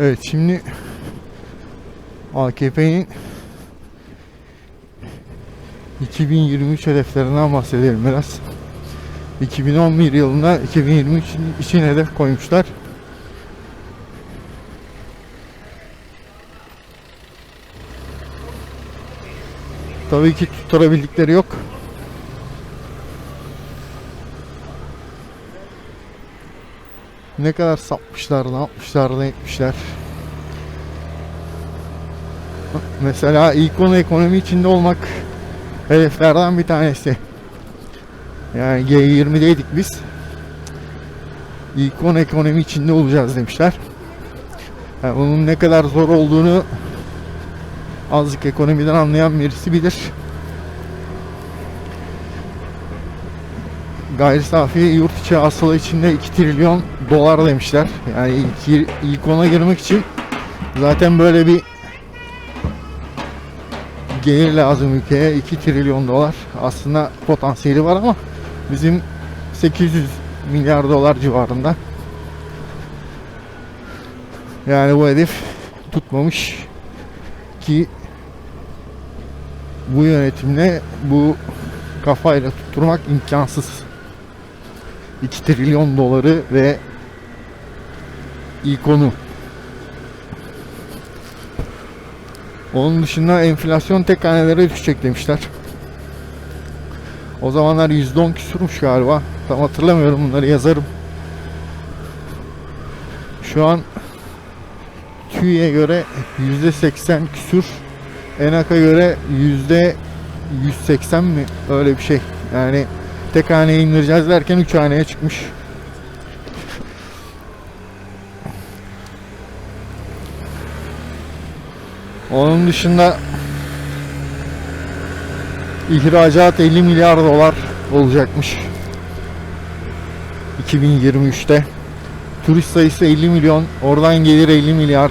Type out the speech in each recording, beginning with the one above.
Evet şimdi AKP'nin 2023 hedeflerinden bahsedelim biraz. 2011 yılında 2023 için hedef koymuşlar. Tabii ki tutturabildikleri yok. Ne kadar sapmışlar, ne yapmışlar, ne etmişler. Mesela ilk konu ekonomi içinde olmak hedeflerden bir tanesi. Yani G20'deydik biz. İlk konu ekonomi içinde olacağız demişler. Yani bunun ne kadar zor olduğunu azıcık ekonomiden anlayan birisi bilir. Gayri safi yurt içi hasıla içinde 2 trilyon dolar demişler. Yani ilk, ilk ona girmek için zaten böyle bir gelir lazım ülkeye 2 trilyon dolar. Aslında potansiyeli var ama bizim 800 milyar dolar civarında. Yani bu hedef tutmamış ki bu yönetimle bu kafayla tutturmak imkansız. 2 trilyon doları ve ilk onu. Onun dışında enflasyon tek hanelere düşecek demişler. O zamanlar %10 küsurmuş galiba. Tam hatırlamıyorum bunları yazarım. Şu an TÜİ'ye göre %80 küsur. ENAK'a göre %180 mi? Öyle bir şey. Yani tek haneye indireceğiz derken 3 haneye çıkmış. Onun dışında ihracat 50 milyar dolar olacakmış. 2023'te. Turist sayısı 50 milyon. Oradan gelir 50 milyar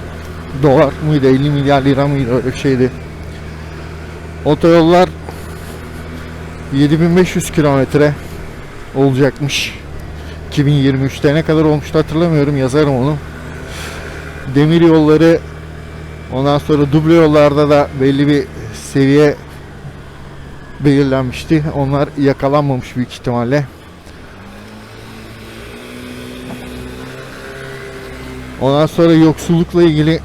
dolar mıydı? 50 milyar lira mıydı? Öyle şeydi. Otoyollar 7500 kilometre olacakmış. 2023'te ne kadar olmuştu hatırlamıyorum yazarım onu. Demir yolları ondan sonra duble yollarda da belli bir seviye belirlenmişti. Onlar yakalanmamış büyük ihtimalle. Ondan sonra yoksullukla ilgili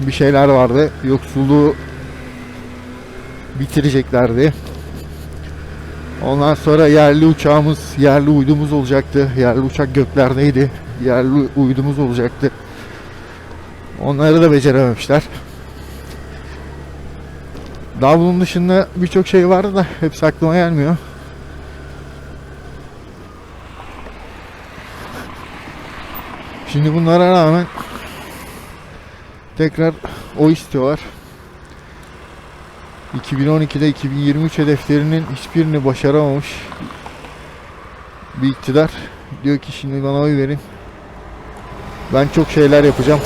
bir şeyler vardı. Yoksulluğu bitireceklerdi. Ondan sonra yerli uçağımız, yerli uydumuz olacaktı. Yerli uçak göklerdeydi. Yerli uydumuz olacaktı. Onları da becerememişler. Daha dışında birçok şey vardı da hepsi aklıma gelmiyor. Şimdi bunlara rağmen tekrar o istiyorlar. 2012'de 2023 hedeflerinin hiçbirini başaramamış bir iktidar. Diyor ki şimdi bana oy verin. Ben çok şeyler yapacağım.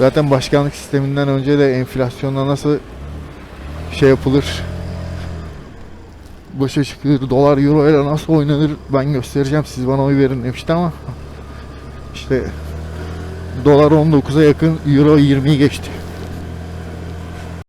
Zaten başkanlık sisteminden önce de enflasyonla nasıl şey yapılır başa çıkılır dolar euro ile nasıl oynanır ben göstereceğim siz bana oy verin demişti ama işte dolar 19'a yakın euro 20'yi geçti.